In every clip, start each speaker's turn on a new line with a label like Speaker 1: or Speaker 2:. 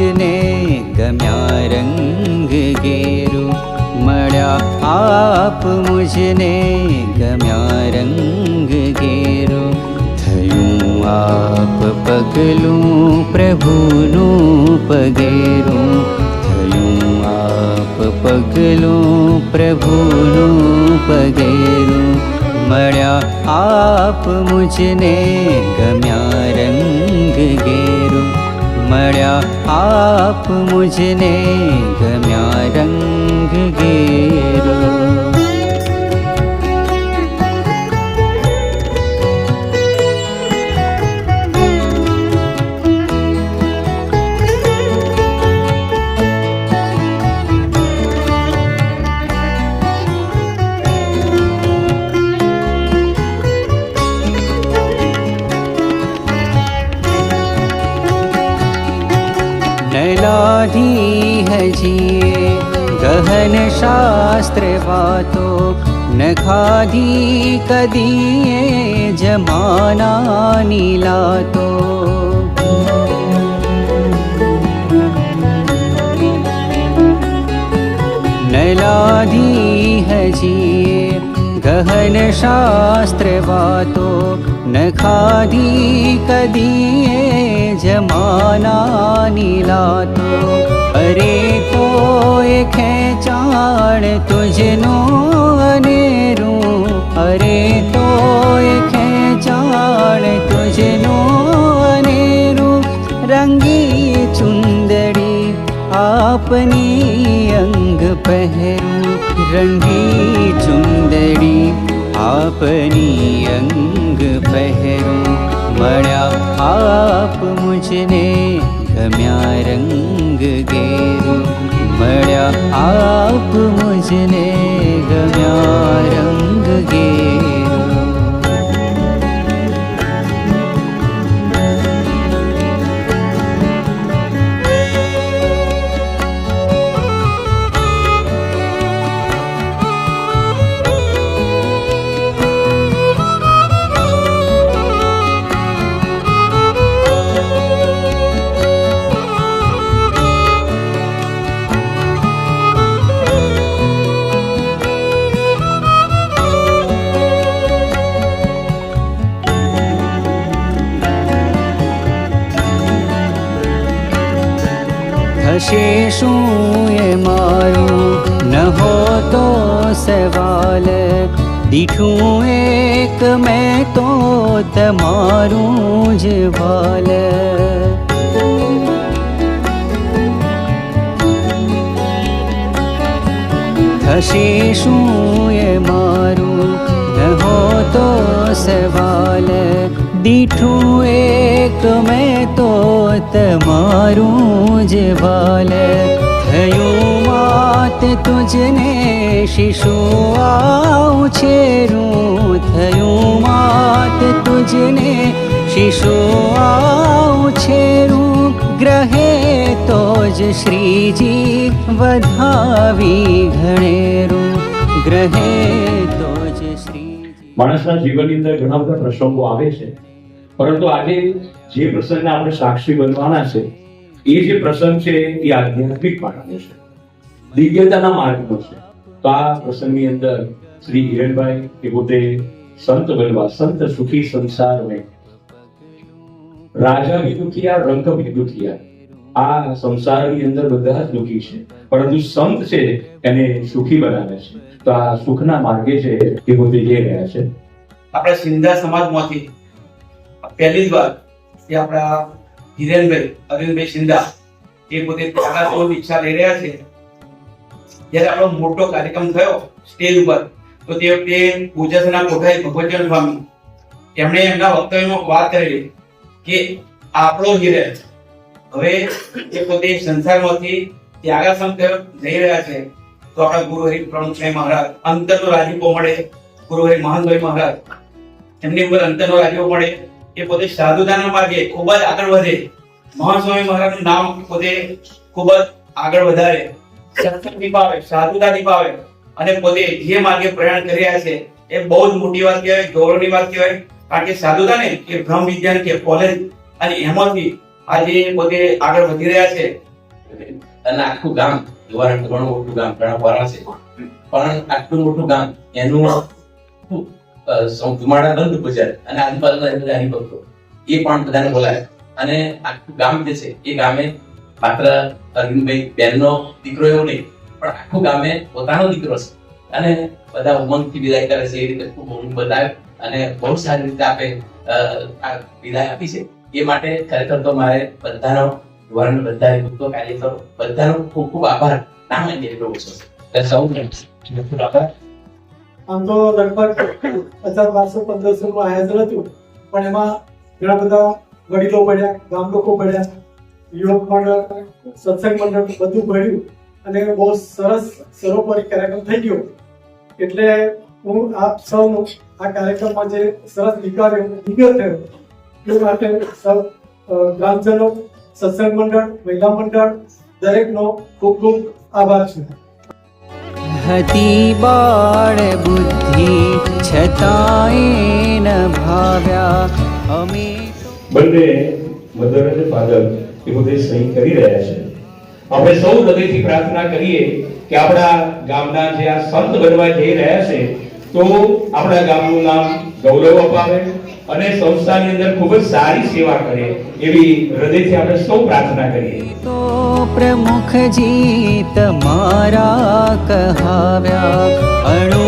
Speaker 1: આપ મુજને ગમ્યા રંગ ગેરો. મળ્યા આપ મુજને ગમ્યા રંગ ગેરો. થયું આપ પગલું પ્રભુનું પગેરું. થયું આપ પગલું પ્રભુનું પગેરું. મળ્યા આપ મુજને ગમ્યા રંગ મળ્યા આપ મુજને ગમ્યા जिए गहन शास्त्र वातो न खाधि कदीये जमाना निधि ગહન શાસ્ત્ર વાતો ન ખાધી કદીએ જમાનાની લાતો અરે તો એ ખેંચાણ તુજનો અનેરું અરે તો એ ખેંચાણ તુજનો અનેરું રંગી ચુંદડી આપની અંગ પહેરું रंगी चुंदड़ी आपनी अंग पहरू। अङ्गरो आप मुझने गम्या रंग गेरू। मण्या आप मुझने गम्या रंग गेरू। થશે શું એ મારું ન હોતો સવાલ. દીઠું એક મેં તો તમારું જ વાલ. થશે શું એ મારું? ન હોતો સવાલ. દીઠું એક મેં તો તમારું જ બાલ થયું માત તુજને શિશુ આવું છેરું થયું માત તુજને શિશુ આવું છેરું ગ્રહે તો જ શ્રીજી વધાવી ઘણેરું. ગ્રહે તો જ શ્રી
Speaker 2: માણસના જીવનની અંદર ઘણા બધા પ્રસંગો આવે છે. પરંતુ આજે જે પ્રસંગના આપણે સાક્ષી બનવાના છે, એ જે પ્રસંગ છે, એ આધ્યાત્મિક માર્ગનો છે. દિવ્યતાના માર્ગનો છે. તો આ પ્રસંગની અંદર શ્રી હિરણભાઈ એ પોતે સંત બનવા, સંત સુખી સંસાર મેં રાજા ભી દુખિયા રંગ ભી દુખિયા આ સંસારની અંદર બધા જ દુઃખી છે. પરંતુ સંત છે, એને સુખી બનાવે છે. તો આ સુખના માર્ગે છે એ પોતે જઈ રહ્યા છે.
Speaker 3: આપણા સિંધા સમાજમાંથી પહેલી જ વાર કે આપણા હિરેનભાઈ, અરવિંદભાઈ સિંધા એ પોતે ત્યાગા ઈચ્છા લઈ રહ્યા છે. જ્યારે આપણો મોટો કાર્યક્રમ થયો સ્ટેજ ઉપર, તો તે વખતે પૂજાસના કોઠારી ભગવતચંદ સ્વામી એમણે એમના વક્તવ્યમાં વાત કરેલી કે આપણો હિરેન હવે એ પોતે સંસારમાંથી ત્યાગાસન જઈ રહ્યા છે. તો આપણા ગુરુ હરિ પ્રમુખભાઈ મહારાજ, અંતરનો રાજીપો મળે, ગુરુ હરિ મહાનભાઈ મહારાજ, એમની ઉપર અંતરનો રાજીપો મળે. એ પોતે સાધુતાના માર્ગે ખૂબ જ આગળ વધે. મહાસ્વામી મહારાજનું નામ પોતે ખૂબ જ આગળ વધારે. દીપાવે સાધુતા દીપાવે અને પોતે જે માર્ગે પ્રયાણ કરી રહ્યા છે, એ બહુ જ મોટી વાત કહેવાય, ગૌરવની વાત કહેવાય. કારણ કે સાધુતા ને એ બ્રહ્મ વિજ્ઞાન કે કોલેજ અને એમાંથી આજે પોતે આગળ વધી રહ્યા છે.
Speaker 4: અને આખું ગામ જોવાનું ઘણું મોટું ગામ, ઘણા વારા છે. પણ આટલું મોટું ગામ એનું આખું, અ, સૌ ધુમાડા બંધ બજાર અને આજુબાજુના એમના હરિભક્તો. એ પણ બધાને બોલાય અને આખું ગામ જે છે એ ગામે માત્ર અરવિંદભાઈ બેનનો દીકરો એવો નહીં પણ આખું ગામે પોતાનો દીકરો છે. અને બધા ઉમંગથી વિદાય કરે છે એ રીતે ખૂબ ઉમંગ બતાવે અને બહુ સારી રીતે આપે આ વિદાય આપી છે. એ માટે ખરેખર તો મારે બધાનો વર્ણ બધા ભક્તો કાર્યકરો બધાનો ખૂબ ખૂબ આભાર. ના માનીએ એટલો ઓછો સૌ ખૂબ આભાર
Speaker 5: આમ તો લગભગ હજાર બારસો પંદરસો નું આયોજન હતું પણ એમાં ઘણા બધા વડીલો પડ્યા, ગામ લોકો પડ્યા, યુવક મંડળ, સત્સંગ મંડળ બધું ભર્યું અને બહુ સરસ સરોપરી કાર્યક્રમ થઈ ગયો. એટલે હું આપ સૌનું આ કાર્યક્રમમાં જે સરસ નીકળ્યો નીકળ થયો, એ માટે સૌ ગ્રામજનો સત્સંગ મંડળ, મહિલા મંડળ, દરેકનો ખૂબ ખૂબ આભાર છે.
Speaker 1: હતી બાળ બુદ્ધિ છતાંય ન ભાવ્યા. અમે
Speaker 2: બંને મધર અને ફાધર એ બધે સહી કરી રહ્યા છે. આપણે સૌ હૃદયથી પ્રાર્થના કરીએ કે આપણા ગામના જે આ સંત બનવા જઈ રહ્યા છે, તો આપણા ગામનું નામ ગૌરવ અપાવે અને સંસ્થાની અંદર ખૂબ જ સારી સેવા કરે એવી હૃદયથી આપણે સૌ પ્રાર્થના કરીએ.
Speaker 1: તો પ્રમુખ જીત મારા કહાવ્યા. અણુ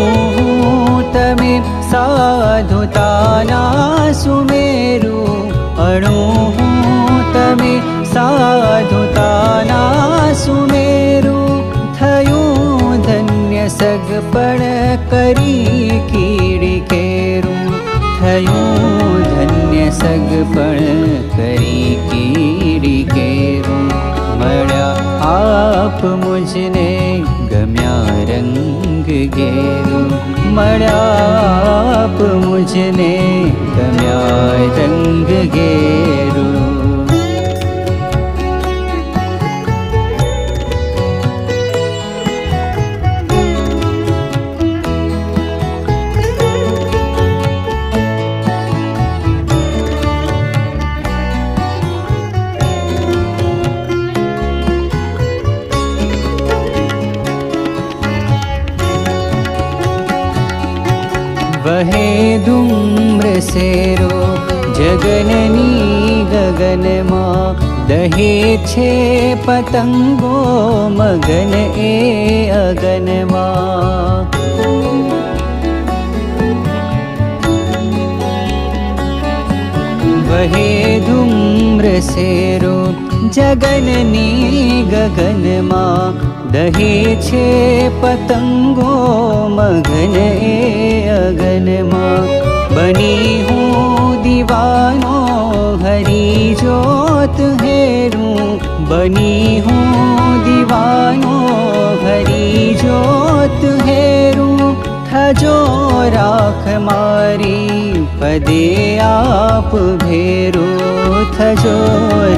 Speaker 1: તમે સાધુતાના સુમેરુ. અણુ તમે સાધુતાના સુમેરુ. થયું ધન્ય સગપણ કરી સગપણ કરી કીરી કેરું. મળ્યા આપ મુજને ગમ્યા રંગ ઘેરું મળ્યા આપ મુજને ગમ્યા રંગ ઘેરું छे पतङ्गो मगन ए अगन वा वहे धूम्र शरो જગનની ગગનમાં દહે છે પતંગો મગન એ અગનમાં બની હું દીવાનો હરી જોત હેરું બની હું દીવાનો હરી જોત હેરું रखजो राख मारी पदे आप भेरु। खजो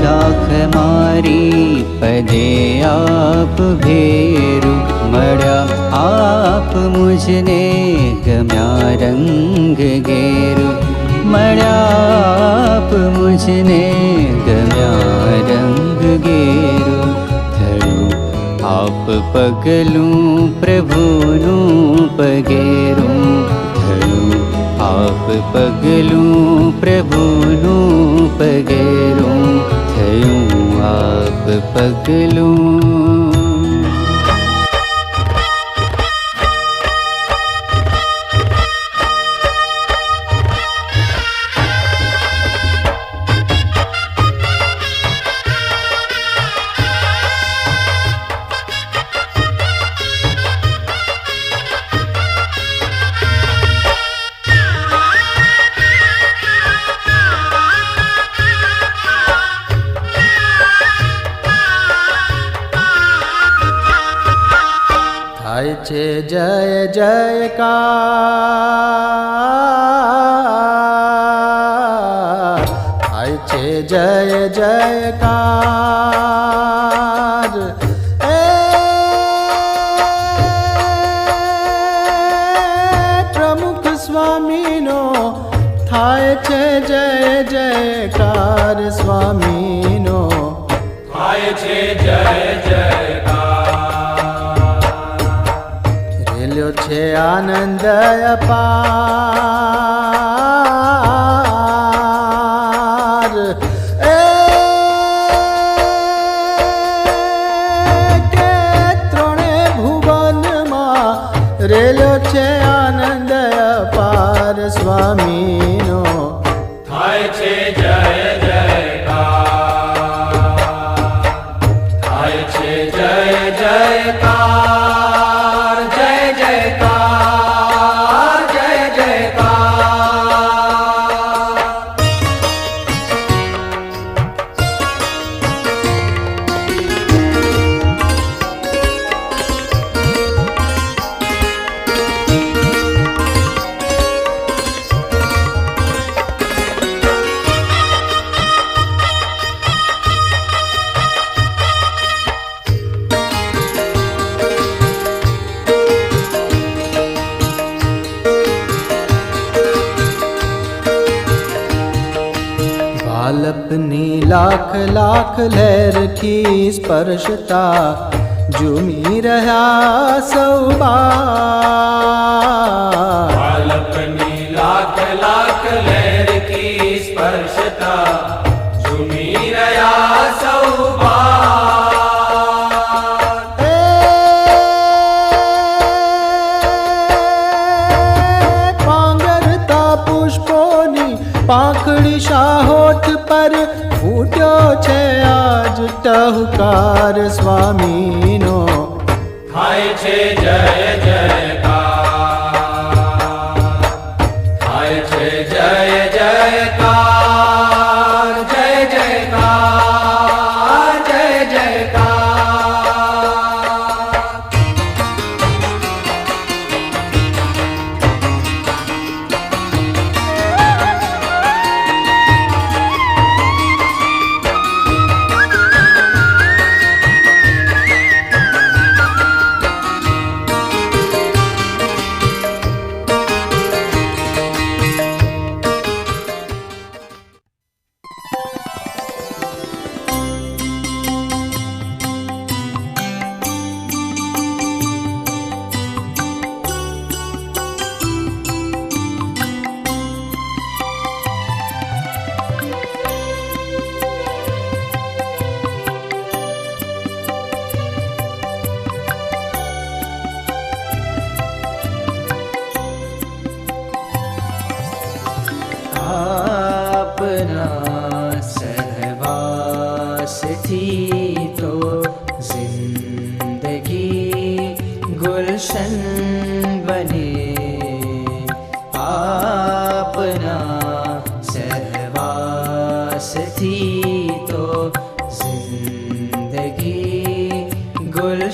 Speaker 1: राखमारी पदे आप भेरु। मड़ा आप मुझने गम्या रंग गेरु। मड़ा आप मुझने गम्या रंग गम्याङ्ग आप पगल प्रभुनु पगेर आप पगल
Speaker 6: प्रभुरु आप पगल। જયકાર એ પ્રમુખ સ્વામીનો
Speaker 7: થાય છે જય જયકાર સ્વામીનો.
Speaker 8: થાય છે જય જયકાર.
Speaker 7: રેલ્યો છે આનંદ અપાર. કી સ્પર્શતા ઝૂમી રહ્યા સૌ
Speaker 8: બાલકની લાખ લાખ લહેર સ્પર્શતા ઝૂમી રહ્યા સૌ
Speaker 7: આજ ટહુકાર સ્વામીનો.
Speaker 8: થાય છે જય જયકાર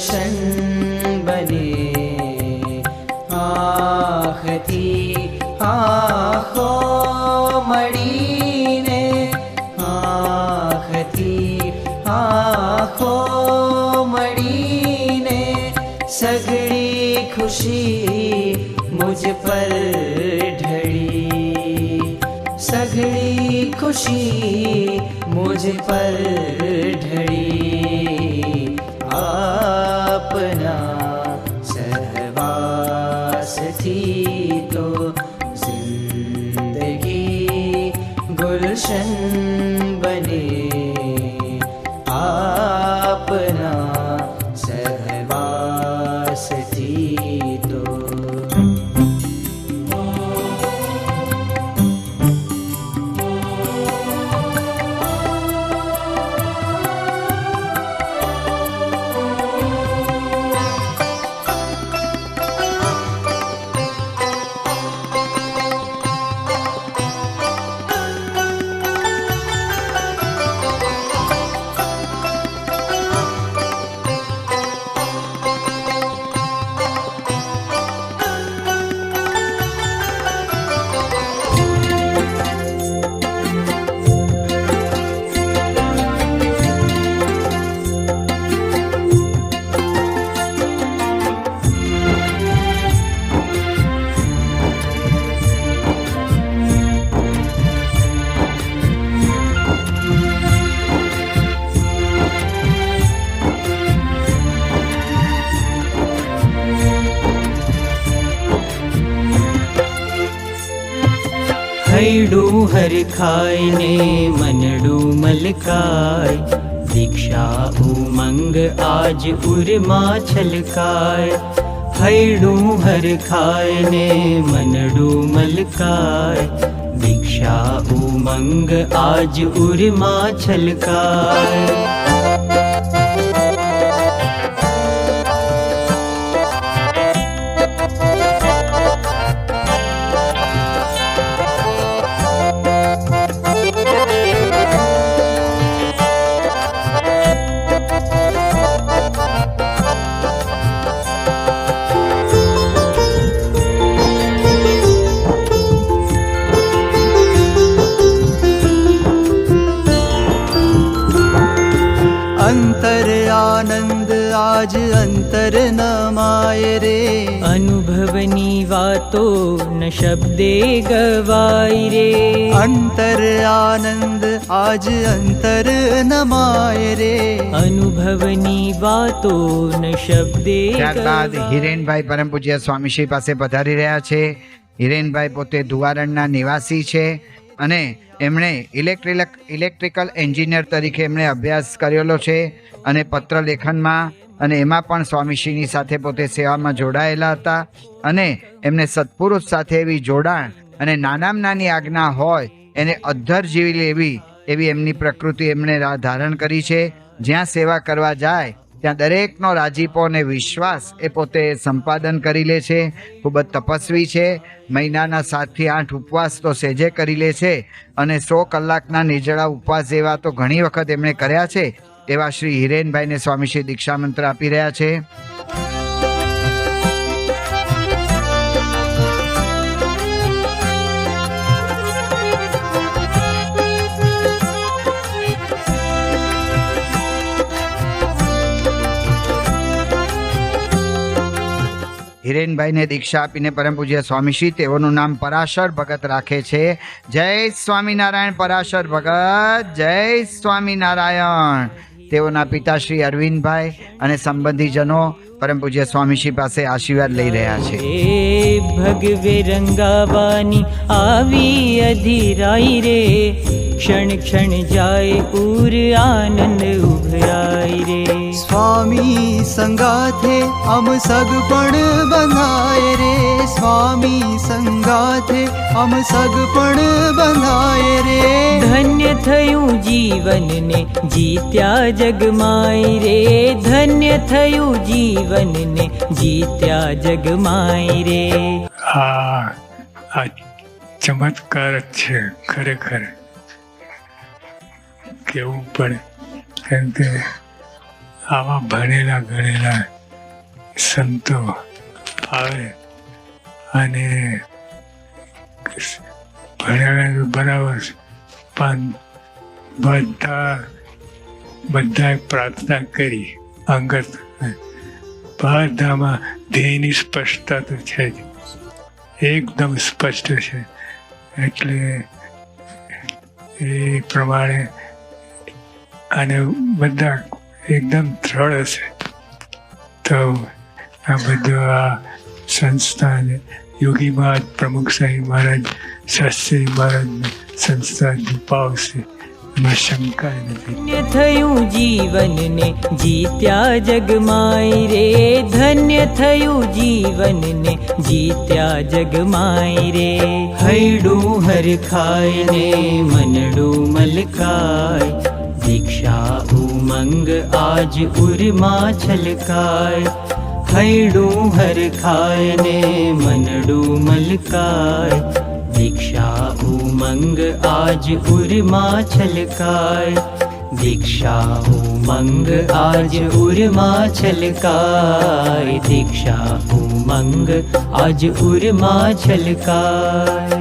Speaker 1: दर्शन बने। आख थी आखो मड़ी ने आख थी आखो मड़ी ने सगड़ी खुशी मुझ पर ढड़ी सगड़ी खुशी मुझ पर ગુલશન બને આપના સહવાસથી
Speaker 9: હૈડું ને મનડું મલકાય દીક્ષા ઉમંગ આજ ઉરમાં છલકાય હૈડું હરખાય ને મનડું મલકાય દીક્ષા ઉમંગ આજ ઉરમાં છલકાય વાતો ન શબ્દે ગવાય રે
Speaker 10: અંતર આનંદ આજ અંતર નમાય રે
Speaker 9: અનુભવની વાતો ન શબ્દે
Speaker 11: ત્યારબાદ હિરેનભાઈ પરમ પૂજ્ય સ્વામીશ્રી પાસે પધારી રહ્યા છે. હિરેનભાઈ પોતે ધુવારણના નિવાસી છે અને એમણે ઇલેક્ટ્રિક ઇલેક્ટ્રિકલ એન્જિનિયર તરીકે એમણે અભ્યાસ કરેલો છે અને પત્ર લેખનમાં અને એમાં પણ સ્વામીશ્રીની સાથે પોતે સેવામાં જોડાયેલા હતા અને એમને સત્પુરુષ સાથે એવી જોડાણ અને નાનામાં નાની આજ્ઞા હોય એને અધ્ધર જીવી લેવી એવી એમની પ્રકૃતિ એમણે ધારણ કરી છે. જ્યાં સેવા કરવા જાય, ત્યાં દરેકનો રાજીપો અને વિશ્વાસ એ પોતે સંપાદન કરી લે છે. ખૂબ જ તપસ્વી છે. મહિનાના સાતથી આઠ ઉપવાસ તો સેજે કરી લે છે અને સો કલાકના નિર્જળા ઉપવાસ જેવા તો ઘણી વખત એમણે કર્યા છે. એવા શ્રી હિરેનભાઈને સ્વામીશ્રી દીક્ષામંત્ર આપી રહ્યા છે. હિરેનભાઈને દીક્ષા આપીને પરમ પૂજ્ય સ્વામીશ્રી તેઓનું નામ પરાશર ભગત રાખે છે. જય સ્વામિનારાયણ પરાશર ભગત, જય સ્વામિનારાયણ. તેઓના પિતાશ્રી અરવિંદભાઈ અને સંબંધીજનો પરમ પૂજ્ય સ્વામીશ્રી પાસે આશીર્વાદ લઈ રહ્યા છે.
Speaker 9: ભગવે રંગાવાની આવી અધીરાઈ રે. ક્ષણ ક્ષણ જાય પૂર આનંદ ઉભરાય રે.
Speaker 10: સ્વામી સંગાથે અમ સગપણ બંધાય રે. સ્વામી સંગાથે અમ સગપણ બંધાય રે.
Speaker 9: ધન્ય થયું જીવનને જીત્યા જગમાય રે. ધન્ય થયું જીવનને જીત્યા જગમાય રે.
Speaker 12: આ ચમત્કાર છે ખરેખર. કેવું પડે? કારણ કે આવા ભણેલા ગણેલા સંતો આવે અને ભણેલા બરાબર પણ બધા, બધાએ પ્રાર્થના કરી, અંગત. બધામાં ધ્યેયની સ્પષ્ટતા તો છે જ. એકદમ સ્પષ્ટ છે. એટલે એ પ્રમાણે અને બધા એકદમ દ્રઢ હશે. તો આ બધું આ સંસ્થા યોગી મહારાજ પ્રમુખ સાહેબ મહારાજ, શાસ્ત્રી મહારાજની સંસ્થા પાવશે એમાં શંકા
Speaker 9: થયું જીવનને જીત્યા જગમાય રે. ધન્ય થયું જીવનને જીત્યા જગમાય રે. હૈડું હર ખાઈને મનડું મલકાય. ઉમંગ આજ ઉરમાં છલકાય હૈડું હર ખાઈને મનડું મલકાય દીક્ષા ઉમંગ આજ ઉરમાં છલકાય દીક્ષા ઉમંગ આજ ઉરમાં છલકાય દીક્ષા ઉમંગ આજ ઉરમાં છલકાય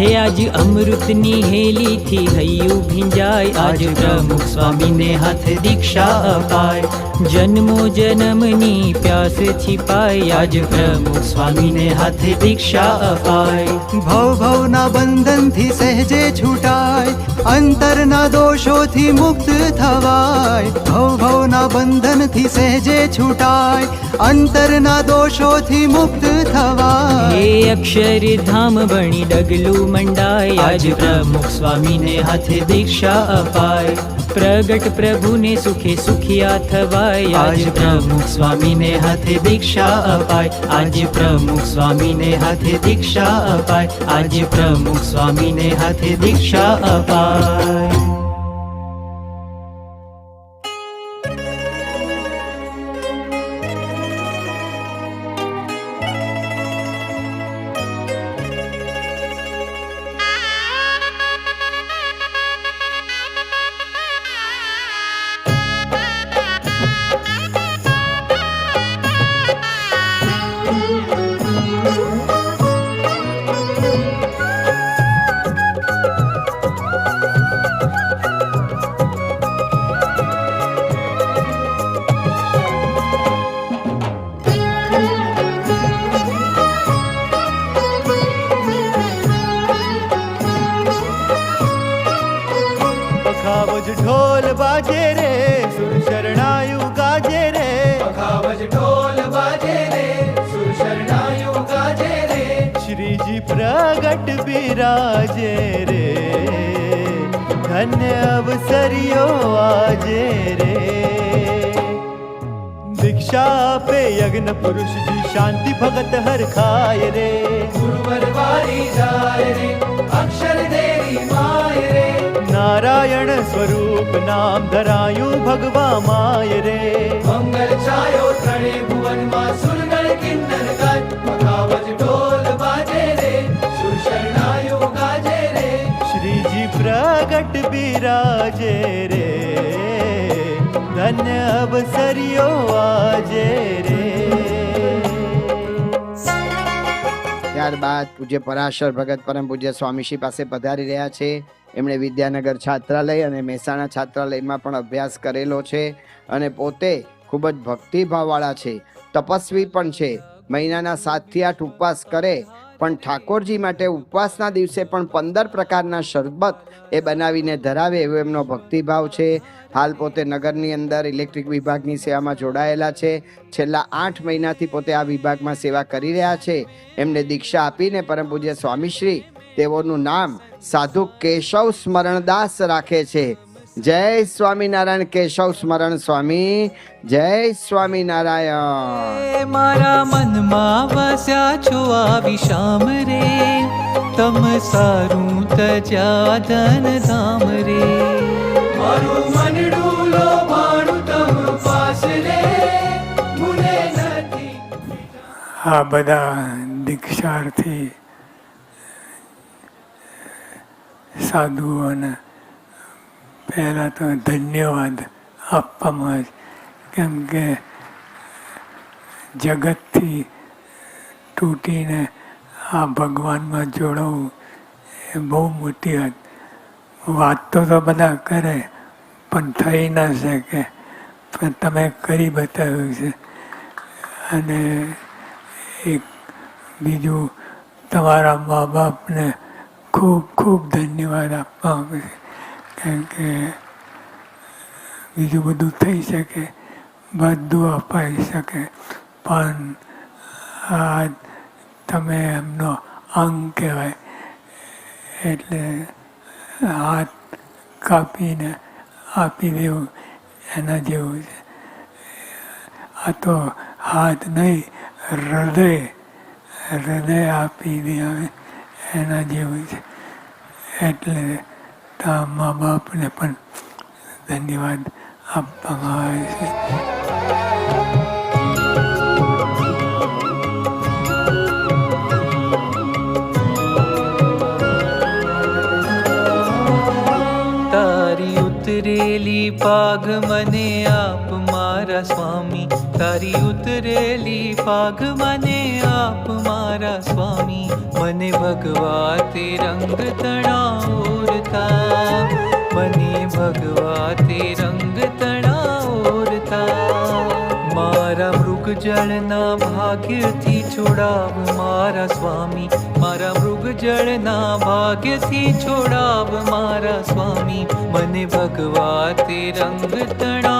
Speaker 9: હે આજ અમૃતની હેલીથી હૈયું ભીંજાય. આજ પ્રમુખ સ્વામીને હાથ દીક્ષા અપાય. જન્મો જન્મની પ્યાસ છીપાય. આજ પ્રમુખ સ્વામીને હાથ દીક્ષા અપાય.
Speaker 10: ભવ ભવના બંધનથી સહેજે છૂટાય. અંતરના દોષોથી મુક્ત થવાય. ભવના બંધનથી સહેજે છૂટાય અંતરના દોષોથી મુક્ત થવાય.
Speaker 9: હે અક્ષરધામ બની ડગલું મંડાય આજ પ્રમુખ સ્વામીને હાથે દીક્ષા અપાય. પ્રગટ પ્રભુને સુખે સુખિયા થવાય આજ પ્રમુખ સ્વામીને હાથે દીક્ષા અપાય. આજ પ્રમુખ સ્વામીને હાથે દીક્ષા અપાય. આજ પ્રમુખ સ્વામીને હાથે દીક્ષા અપાય.
Speaker 10: બિરાજે રે ધન્ય અવસરિયો આજે રે. દીક્ષા આપે યજ્ઞ પુરુષજી શાંતિ ભગત હર ખાય રે. ગુરુવર વારી જાય રે અક્ષર દેવી માય રે. નારાયણ સ્વરૂપ નામ ધરાયું ભગવા માય રે. મંગલ છાયો ત્રણે ભુવનમાં સુરગણ કિન્નર ગાય પખાવજ ઢોલ બાજે રે. પ્રગટ બિરાજે રે ધન્ય અવસરિયો આજે રે
Speaker 11: ત્યારબાદ પૂજ્ય પરાશર ભગત પરમ પૂજ્ય સ્વામીશ્રી પાસે પધારી રહ્યા છે. એમણે વિદ્યાનગર છાત્રાલય અને મહેસાણા છાત્રાલયમાં પણ અભ્યાસ કરેલો છે અને પોતે ખૂબ જ ભક્તિભાવવાળા છે. તપસ્વી પણ છે. મહિનાના સાતથી આઠ ઉપવાસ કરે પણ ઠાકોરજી માટે ઉપવાસના દિવસે પણ પંદર પ્રકારના શરબત એ બનાવીને ધરાવે એવો એમનો ભક્તિભાવ છે. હાલ પોતે નગરની અંદર ઇલેક્ટ્રિક વિભાગની સેવામાં જોડાયેલા છે. છેલ્લા આઠ મહિનાથી પોતે આ વિભાગમાં સેવા કરી રહ્યા છે. એમને દીક્ષા આપીને પરમ પૂજ્ય સ્વામીશ્રી તેઓનું નામ સાધુ કેશવ સ્મરણદાસ રાખે છે. જય સ્વામિનારાયણ કેશવ સ્મરણ સ્વામી જય સ્વામિનારાયણ.
Speaker 9: મારા મનમાં વસ્યા છો આવી શામ રે તમ સારું તજા ધન ધામ રે.
Speaker 10: મારું મનડું લોભાણું તમ પાસ રે ભૂલે નથી.
Speaker 12: આ બધા દીક્ષાર્થી સાધુઓને પહેલાં તો ધન્યવાદ આપવામાં આવે. કેમ કે જગતથી તૂટીને આ ભગવાનમાં જોડવું એ બહુ મોટી વાત. તો તો બધા કરે, પણ થઈ ના શકે. પણ તમે કરી બતાવ્યું છે. અને એક બીજું તમારા મા બાપને ખૂબ ખૂબ ધન્યવાદ આપવા આવે છું. કારણ કે બીજું બધું થઈ શકે, બધું અપાઈ શકે. પણ આ તમે એમનો અંગ કહેવાય. એટલે હાથ કાપીને આપી દેવું એના જેવું છે. આ તો હાથ નહીં, હૃદય હૃદય આપી દે એના જેવું છે. એટલે તા મા બાપને પણ ધન્યવાદ આપવામાં આવે છે.
Speaker 9: તારી ઉતરેલી પાગ મને આપ મારા સ્વામી, તારી ઉતરેલી પાઘ મને આપ, મારા સ્વામી. મને ભગવા તે રંગ તણાવતા મને ભગવા તે રંગ તણા
Speaker 6: ઓરતા મારા મૃગ જળના ભાગ્યથી છોડાવ, મારા સ્વામી. મારા મૃગ જળના ભાગ્યથી છોડાવ, મારા સ્વામી. મને ભગવા તે રંગ તણાવરતા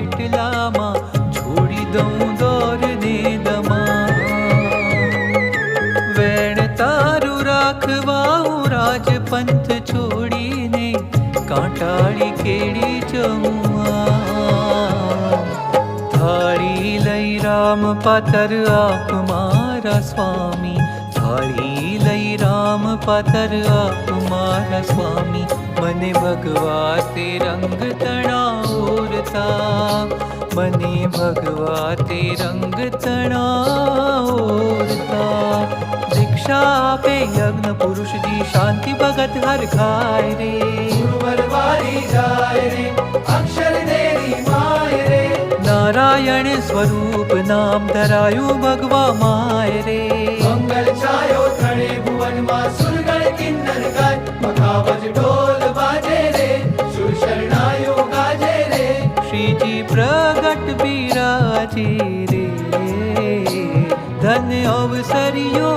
Speaker 6: પાતર આપ મારા સ્વામી થાળી લઈ રામ પતર આપ મારા સ્વામી મને ભગવા તે રંગ તણાવરતા મને ભગવા તે રંગ તણાવરતા દીક્ષા આપે યજ્ઞ પુરુષજી શાંતિ ભગત હર ખાય રે જાય રે અક્ષર દેરી માય રે नारायण स्वरूप नाम धरायो भगवा माय रे।
Speaker 8: मंगल छायो थणे भुवन मा सुरगण किन्नर गाय मखावज ढोल बाजे रे सुर शरणायो गाजे रे।
Speaker 6: श्री जी प्रगट बिराजे रे। धन्य अवसरियो